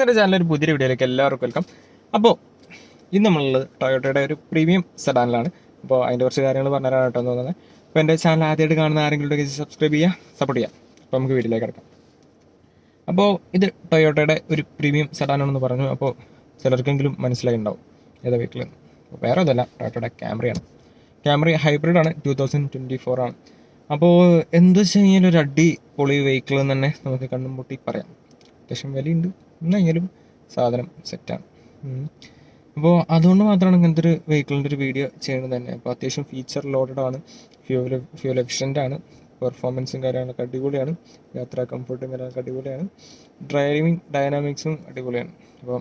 എന്റെ ചാനലിൽ ഒരു പുതിയ വീഡിയോയിലേക്ക് എല്ലാവർക്കും വെൽക്കം അപ്പോൾ ഇന്ന് നമ്മളുള്ളത് ടൊയോട്ടയുടെ ഒരു പ്രീമിയം സെഡാനിലാണ് അപ്പോൾ അതിന്റെ കുറച്ച് കാര്യങ്ങൾ പറഞ്ഞാലാണ് കേട്ടോ തോന്നുന്നത്. അപ്പോൾ എന്റെ ചാനൽ ആദ്യമായിട്ട് കാണുന്ന ആരെങ്കിലും ഉണ്ടെങ്കിൽ സബ്സ്ക്രൈബ് ചെയ്യുക സപ്പോർട്ട് ചെയ്യുക. അപ്പോൾ നമുക്ക് വീട്ടിലേക്ക് കിടക്കാം. അപ്പോൾ ഇത് ടൊയോട്ടയുടെ ഒരു പ്രീമിയം സെഡാനാണെന്ന് പറഞ്ഞു. അപ്പോൾ ചിലർക്കെങ്കിലും മനസ്സിലായി ഉണ്ടാവും ഏതാ വെഹിക്കിൾ വേറെ ഒന്നുമല്ല. ടൊയോട്ടയുടെ ക്യാമറയാണ് ക്യാമറ ഹൈബ്രിഡ് ആണ്. ടൂ തൗസൻഡ് ട്വന്റി ഫോർ ആണ്. അപ്പോൾ എന്ത് വെച്ച് കഴിഞ്ഞാൽ ഒരു അടി പൊളി വെഹിക്കിൾ എന്ന് തന്നെ നമുക്ക് കണ്ണും പൊട്ടി പറയാം. അത്യാവശ്യം വിലയുണ്ട്. എന്നാലും സാധനം സെറ്റാണ്. അപ്പോൾ അതുകൊണ്ട് മാത്രമാണ് ഇങ്ങനത്തെ ഒരു വെഹിക്കിളിന്റെ ഒരു വീഡിയോ ചെയ്യുന്നത് തന്നെ. അപ്പോൾ അത്യാവശ്യം ഫീച്ചർ ലോഡഡ് ആണ്. ഫ്യൂൽ ഫ്യൂൽ എഫിഷ്യന്റ് ആണ്. പെർഫോമൻസും കാര്യങ്ങളൊക്കെ അടിപൊളിയാണ്. യാത്രാ കംഫർട്ടും കാര്യങ്ങളൊക്കെ അടിപൊളിയാണ്. ഡ്രൈവിംഗ് ഡൈനാമിക്സും അടിപൊളിയാണ്. അപ്പോൾ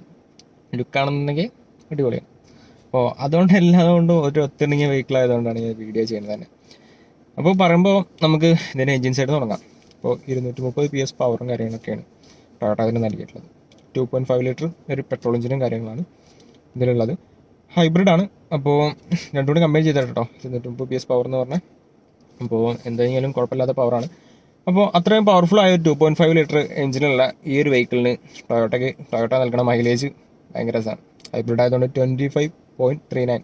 ലുക്കാണെന്നുണ്ടെങ്കിൽ അടിപൊളിയാണ്. അപ്പോൾ അതുകൊണ്ട് എല്ലാതുകൊണ്ടും ഒരു ഒത്തിണങ്ങിയ വെഹിക്കിൾ ആയതുകൊണ്ടാണ് ഞാൻ വീഡിയോ ചെയ്യുന്നത് തന്നെ. അപ്പോൾ പറയുമ്പോൾ നമുക്ക് ഇതിന്റെ എൻജിൻ സൈഡ് തുടങ്ങാം. അപ്പോൾ ഇരുന്നൂറ്റി മുപ്പത് പി എസ് പവറും കാര്യങ്ങളൊക്കെയാണ് ടൊയോട്ട അതിന് നൽകിയിട്ടുള്ളത്. ടു പോയിന്റ് ഫൈവ് ലിറ്റർ ഒരു പെട്രോൾ എഞ്ചിനും കാര്യങ്ങളാണ് ഇതിലുള്ളത്. ഹൈബ്രിഡാണ് അപ്പോൾ രണ്ടും കൂടി കമ്പയർ ചെയ്തിട്ട് കേട്ടോ ഇരുന്നൂറ്റി മുപ്പത് പി എസ് പവർ എന്ന് പറഞ്ഞാൽ അപ്പോൾ എന്തായാലും കുഴപ്പമില്ലാത്ത പവറാണ് അപ്പോൾ അത്രയും പവർഫുൾ ആയ ടു പോയിന്റ് ഫൈവ് ലിറ്റർ എഞ്ചിനുള്ള ഈ ഒരു വെഹിക്കിളിന് ടൊയോട്ടയ്ക്ക് ടൊയോട്ട നൽകുന്ന മൈലേജ് ഭയങ്കര രസമാണ് ഹൈബ്രിഡ് ആയതുകൊണ്ട് twenty five point three nine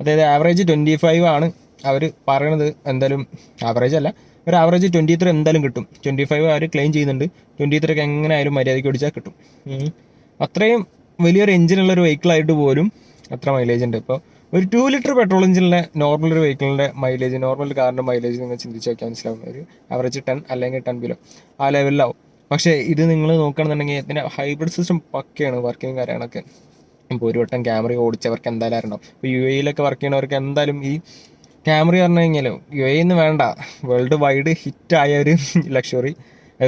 അതായത് ആവറേജ് ട്വന്റി ഫൈവ് ആണ് അവർ പറയണത്. എന്തായാലും ആവറേജ് അല്ല. ഒരു ആവറേജ് ട്വന്റി ത്രീ എന്തായാലും കിട്ടും. ട്വന്റി ഫൈവ് അവർ ക്ലെയിം ചെയ്യുന്നുണ്ട്. ട്വന്റി ത്രീ ഒക്കെ എങ്ങനെ ആയാലും മര്യാദയ്ക്ക് ഓടിച്ചാൽ കിട്ടും. അത്രയും വലിയൊരു എഞ്ചിനുള്ള ഒരു വെഹിക്കിളായിട്ട് പോലും അത്ര മൈലേജ് ഉണ്ട്. ഇപ്പോൾ ഒരു ടു ലിറ്റർ പെട്രോൾ എഞ്ചിനുള്ള നോർമൽ ഒരു വെഹിക്കിളിന്റെ മൈലേജ് നോർമൽ കാറിന്റെ മൈലേജ് നിങ്ങൾ ചിന്തിച്ച് നോക്കിയാൽ മനസ്സിലാവും ഒരു ആവറേജ് ടെൻ അല്ലെങ്കിൽ ടെൻ ബിലോ ആ ലെവലിലാവും പക്ഷേ ഇത് നിങ്ങൾ നോക്കുകയാണെന്നുണ്ടെങ്കിൽ ഇതിന്റെ ഹൈബ്രിഡ് സിസ്റ്റം പക്കയാണ് വർക്കിംഗ് കാര്യങ്ങളൊക്കെ. ഇപ്പോൾ ഒരു വട്ടം ക്യാമറ ഓടിച്ചവർക്ക് എന്തായാലും അറിയണം. ഇപ്പോൾ യു എയിലൊക്കെ വർക്ക് ചെയ്യണവർക്ക് എന്തായാലും ഈ ക്യാമറ പറഞ്ഞു കഴിഞ്ഞാൽ യു എന്ന് വേണ്ട. വേൾഡ് വൈഡ് ഹിറ്റായ ഒരു ലക്ഷറി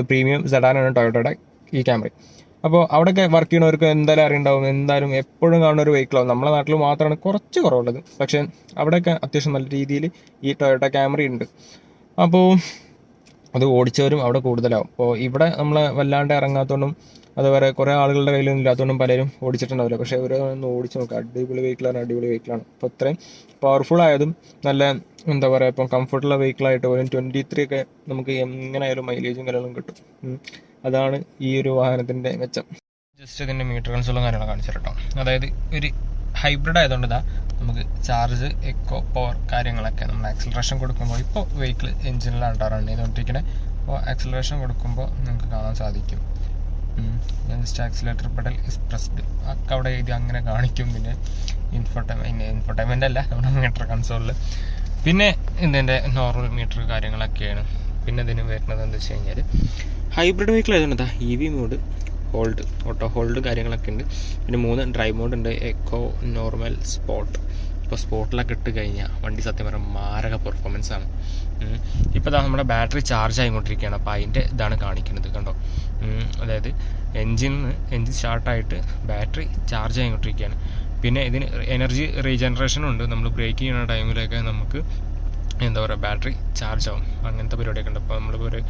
പ്രീമിയം സെഡാനാണ് ടൊയോട്ടയുടെ ഈ ക്യാമറ അപ്പോൾ അവിടെയൊക്കെ വർക്ക് ചെയ്യണവർക്ക് എന്തായാലും അറിയുണ്ടാവും. എന്തായാലും എപ്പോഴും കാണുന്ന ഒരു വെഹിക്കിളാവും നമ്മുടെ നാട്ടിൽ മാത്രമാണ് കുറച്ച് കുറവുള്ളത്. പക്ഷേ അവിടെയൊക്കെ അത്യാവശ്യം നല്ല രീതിയിൽ ഈ ടൊയോട്ട ക്യാമറ ഉണ്ട്. അപ്പോൾ അത് ഓടിച്ചവരും അവിടെ കൂടുതലാവും. അപ്പോൾ ഇവിടെ നമ്മൾ വല്ലാണ്ട് ഇറങ്ങാത്തതുകൊണ്ടും അതുപോലെ കുറേ ആളുകളുടെ കയ്യിലൊന്നും ഇല്ലാത്തതുകൊണ്ടും പലരും ഓടിച്ചിട്ടുണ്ടാവില്ല. പക്ഷേ ഒരു ഒന്ന് ഓടിച്ച് നോക്കുക അടിപൊളി വെഹിക്കിളാണ് അടിപൊളി വെഹിക്കിളാണ് അപ്പോൾ ഇത്രയും പവർഫുൾ ആയതും നല്ല എന്താ പറയുക ഇപ്പം കംഫർട്ടുള്ള വെഹിക്കിളായിട്ട് പോലും ട്വന്റി ത്രീ ഒക്കെ നമുക്ക് എങ്ങനെയായാലും മൈലേജും കാര്യങ്ങളും കിട്ടും. അതാണ് ഈ ഒരു വാഹനത്തിന്റെ മെച്ചം. ജസ്റ്റ് ഇതിന്റെ മീറ്റർ കൺസോളും കാര്യങ്ങളും കാണിച്ചു കേട്ടോ. അതായത് ഒരു ഹൈബ്രിഡ് ആയതുകൊണ്ട് ഇതാ നമുക്ക് ചാർജ് എക്കോ പവർ കാര്യങ്ങളൊക്കെ നമ്മൾ ആക്സിലറേഷൻ കൊടുക്കുമ്പോൾ ഇപ്പോൾ വെഹിക്കിൾ എഞ്ചിനിലാണ് റൺ ചെയ്തുകൊണ്ടിരിക്കുന്നത് അപ്പോൾ ആക്സിലറേഷൻ കൊടുക്കുമ്പോൾ നിങ്ങൾക്ക് കാണാൻ സാധിക്കും. Just accelerator pedal is pressed ഒക്കെ അവിടെ ഇത് അങ്ങനെ കാണിക്കും. പിന്നെ ഇൻഫോട്ടൈൻ ഇൻഫോട്ടൈൻമെന്റ് അല്ല നമ്മുടെ മീറ്റർ കൺസോളിൽ പിന്നെ ഇതിന്റെ നോർമൽ മീറ്റർ കാര്യങ്ങളൊക്കെയാണ്. പിന്നെ ഇതിന് വരുന്നത് എന്താ വെച്ച് കഴിഞ്ഞാൽ ഹൈബ്രിഡ് വെഹിക്കിൾ ആയതുകൊണ്ട് E V mode hold auto hold കാര്യങ്ങളൊക്കെ ഉണ്ട്. പിന്നെ മൂന്ന് ഡ്രൈവ് മോഡ് ഉണ്ട് എക്കോ നോർമൽ സ്പോട്ട് ഇപ്പോൾ സ്പോട്ടിലൊക്കെ ഇട്ട് കഴിഞ്ഞാൽ വണ്ടി സത്യം പറഞ്ഞാൽ മാരക പെർഫോമൻസ് ആണ്. ഇപ്പോൾ ഇതാ നമ്മുടെ ബാറ്ററി ചാർജ് ആയിക്കൊണ്ടിരിക്കുകയാണ്. അപ്പോൾ അതിന്റെ ഇതാണ് കാണിക്കുന്നത് കണ്ടോ? അതായത് എൻജിൻ എൻജിൻ സ്റ്റാർട്ടായിട്ട് ബാറ്ററി ചാർജ് ആയിക്കൊണ്ടിരിക്കുകയാണ്. പിന്നെ ഇതിന് എനർജി റീജനറേഷനും ഉണ്ട്. നമ്മൾ ബ്രേക്ക് ചെയ്യുന്ന ടൈമിലൊക്കെ നമുക്ക് എന്താ പറയുക ബാറ്ററി ചാർജ് ആവും. അങ്ങനത്തെ പരിപാടിയൊക്കെ ഉണ്ട്. അപ്പോൾ നമ്മളിപ്പോൾ ഒരു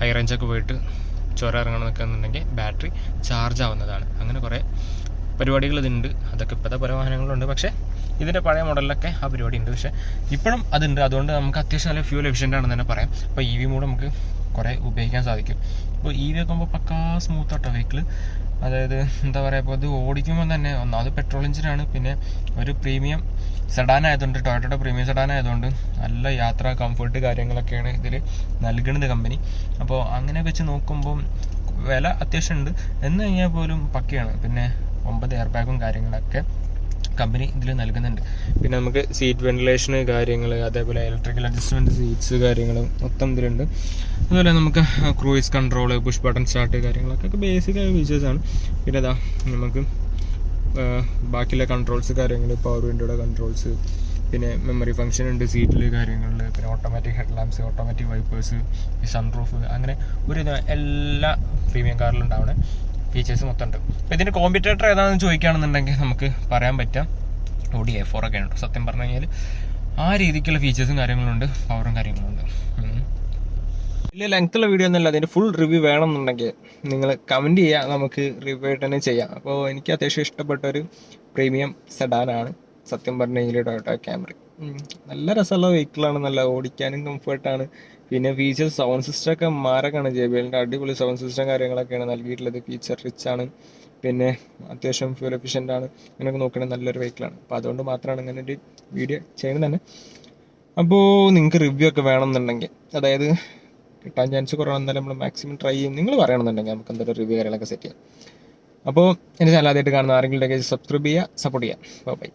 ഹൈ റേഞ്ചൊക്കെ പോയിട്ട് ചുരം ഇറങ്ങണമെന്നൊക്കെ എന്നുണ്ടെങ്കിൽ ബാറ്ററി ചാർജ് ആവുന്നതാണ്. അങ്ങനെ കുറേ പരിപാടികൾ ഇതുണ്ട് അതൊക്കെ ഇപ്പോഴത്തെ പല വാഹനങ്ങളുണ്ട്. പക്ഷേ ഇതിന്റെ പഴയ മോഡലിലൊക്കെ ആ പരിപാടി ഉണ്ട് പക്ഷേ ഇപ്പോഴും അതുണ്ട്. അതുകൊണ്ട് നമുക്ക് അത്യാവശ്യം നല്ല ഫ്യൂൽ എഫിഷ്യന്റ് ആണെന്ന് തന്നെ പറയാം. അപ്പോൾ ഇ വി മോഡ് നമുക്ക് കുറേ ഉപയോഗിക്കാൻ സാധിക്കും. അപ്പോൾ ഇ വി ആക്കുമ്പോൾ പക്കാ സ്മൂത്ത് ആട്ടോ വെഹിക്കിൾ അതായത് എന്താ പറയുക ഇപ്പോൾ ഇത് ഓടിക്കുമ്പോൾ തന്നെ ഒന്നാമത് പെട്രോൾ എഞ്ചിനാണ് പിന്നെ ഒരു പ്രീമിയം സെഡാൻ ആയതുകൊണ്ട് ടൊയോട്ടയുടെ പ്രീമിയം സെഡാൻ ആയതുകൊണ്ട് നല്ല യാത്ര കംഫർട്ട് കാര്യങ്ങളൊക്കെയാണ് ഇതിൽ നൽകുന്നത് കമ്പനി അപ്പോൾ അങ്ങനെ വെച്ച് നോക്കുമ്പം വില അത്യാവശ്യം ഉണ്ട് എന്ന് കഴിഞ്ഞാൽ പോലും പക്കയാണ്. പിന്നെ ഒമ്പത് എയർ ബാഗും കാര്യങ്ങളൊക്കെ കമ്പനി ഇതിൽ നൽകുന്നുണ്ട്. പിന്നെ നമുക്ക് സീറ്റ് വെന്റിലേഷൻ കാര്യങ്ങൾ അതേപോലെ ഇലക്ട്രിക്കൽ അഡ്ജസ്റ്റ്മെന്റ് സീറ്റ്സ് കാര്യങ്ങളും മൊത്തം ഇതിലുണ്ട്. അതുപോലെ നമുക്ക് cruise control push button start കാര്യങ്ങളൊക്കെ ബേസിക് ആയ ഫീച്ചേഴ്സ് ആണ്. പിന്നെ അതാ നമുക്ക് ബാക്കിയുള്ള കൺട്രോൾസ് കാര്യങ്ങൾ പവർ വിൻഡോയുടെ കൺട്രോൾസ് പിന്നെ മെമ്മറി ഫംഗ്ഷൻ ഉണ്ട് സീറ്റിൽ കാര്യങ്ങളിൽ പിന്നെ automatic head automatic wipers sunroof അങ്ങനെ ഒരു എല്ലാ പ്രീമിയം കാറിലും ഉണ്ടാവുന്ന ഫീച്ചേഴ്സ് മൊത്തം ഉണ്ട്. അപ്പോൾ ഇതിന്റെ കോമ്പറ്റേറ്റർ ഏതാണെന്ന് ചോദിക്കുകയാണെന്നുണ്ടെങ്കിൽ നമുക്ക് പറയാൻ പറ്റാം ഓടി എ ഫോർ ഒക്കെ ഉണ്ട്. സത്യം പറഞ്ഞു കഴിഞ്ഞാൽ ആ രീതിക്കുള്ള ഫീച്ചേഴ്സും കാര്യങ്ങളുണ്ട് പവറും കാര്യങ്ങളുണ്ട്. വലിയ ലെങ്ത്തുള്ള വീഡിയോ ഒന്നുമില്ല അതിന്റെ ഫുൾ റിവ്യൂ വേണമെന്നുണ്ടെങ്കിൽ നിങ്ങൾ കമന്റ് ചെയ്യുക നമുക്ക് റിവ്യൂ ആയിട്ട് തന്നെ ചെയ്യാം. അപ്പോൾ എനിക്ക് അത്യാവശ്യം ഇഷ്ടപ്പെട്ട ഒരു പ്രീമിയം സെഡാനാണ് സത്യം പറഞ്ഞു കഴിഞ്ഞാൽ ക്യാമറ നല്ല രസമുള്ള വെഹിക്കിളാണ് നല്ല ഓടിക്കാനും കംഫർട്ടാണ് പിന്നെ ഫീച്ചേഴ്സ് സൗണ്ട് സിസ്റ്റം ഒക്കെ മാരകാണ് ജെ ബി എല്ലിന്റെ അടിപൊളി സൗണ്ട് സിസ്റ്റം കാര്യങ്ങളൊക്കെയാണ് നൽകിയിട്ടുള്ളത്. ഫീച്ചർ റിച്ച് ആണ്. പിന്നെ അത്യാവശ്യം ഫ്യൂൽ എഫിഷ്യന്റ് ആണ്. അങ്ങനെയൊക്കെ നോക്കണ നല്ലൊരു വെഹിക്കിളാണ് അപ്പോൾ അതുകൊണ്ട് മാത്രമാണ് ഇങ്ങനെ ഒരു വീഡിയോ ചെയ്യുന്നത് തന്നെ. അപ്പോൾ നിങ്ങൾക്ക് റിവ്യൂ ഒക്കെ വേണമെന്നുണ്ടെങ്കിൽ അതായത് കിട്ടാൻ ചാൻസ് കുറവാണെന്നാലും നമ്മൾ മാക്സിമം ട്രൈ ചെയ്യും. നിങ്ങൾ പറയണമെന്നുണ്ടെങ്കിൽ നമുക്ക് എന്തൊരു റിവ്യൂ കാര്യങ്ങളൊക്കെ സെറ്റ് ചെയ്യാം. അപ്പോൾ എന്റെ ചാനൽ ആദ്യമായിട്ട് കാണുന്ന ആരെങ്കിലും സബ്സ്ക്രൈബ് ചെയ്യുക സപ്പോർട്ട് ചെയ്യുക. ബൈ